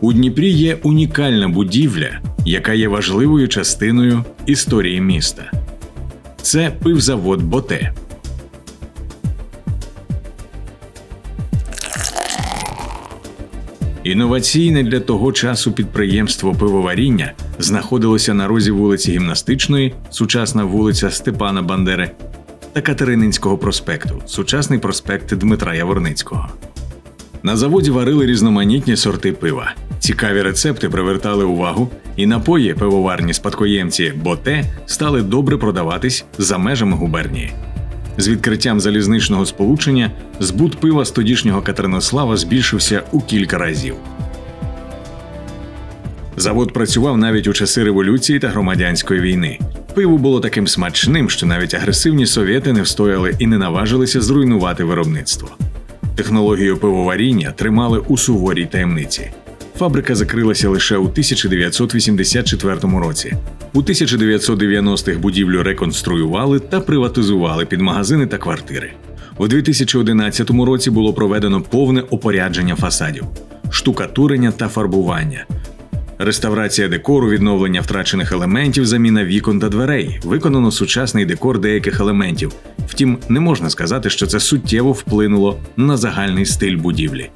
У Дніпрі є унікальна будівля, яка є важливою частиною історії міста. Це пивзавод Боте. Інноваційне для того часу підприємство пивоваріння знаходилося на розі вулиці Гімнастичної, сучасна вулиця Степана Бандери, та Катерининського проспекту, сучасний проспект Дмитра Яворницького. На заводі варили різноманітні сорти пива. Цікаві рецепти привертали увагу, і напої пивоварні спадкоємці Боте стали добре продаватись за межами губернії. З відкриттям залізничного сполучення збут пива з тодішнього Катеринослава збільшився у кілька разів. Завод працював навіть у часи революції та громадянської війни. Пиво було таким смачним, що навіть агресивні совєти не встояли і не наважилися зруйнувати виробництво. Технологію пивоваріння тримали у суворій таємниці. Фабрика закрилася лише у 1984 році. У 1990-х будівлю реконструювали та приватизували під магазини та квартири. У 2011 році було проведено повне опорядження фасадів, штукатурення та фарбування. Реставрація декору, відновлення втрачених елементів, заміна вікон та дверей, виконано сучасний декор деяких елементів. Втім, не можна сказати, що це суттєво вплинуло на загальний стиль будівлі.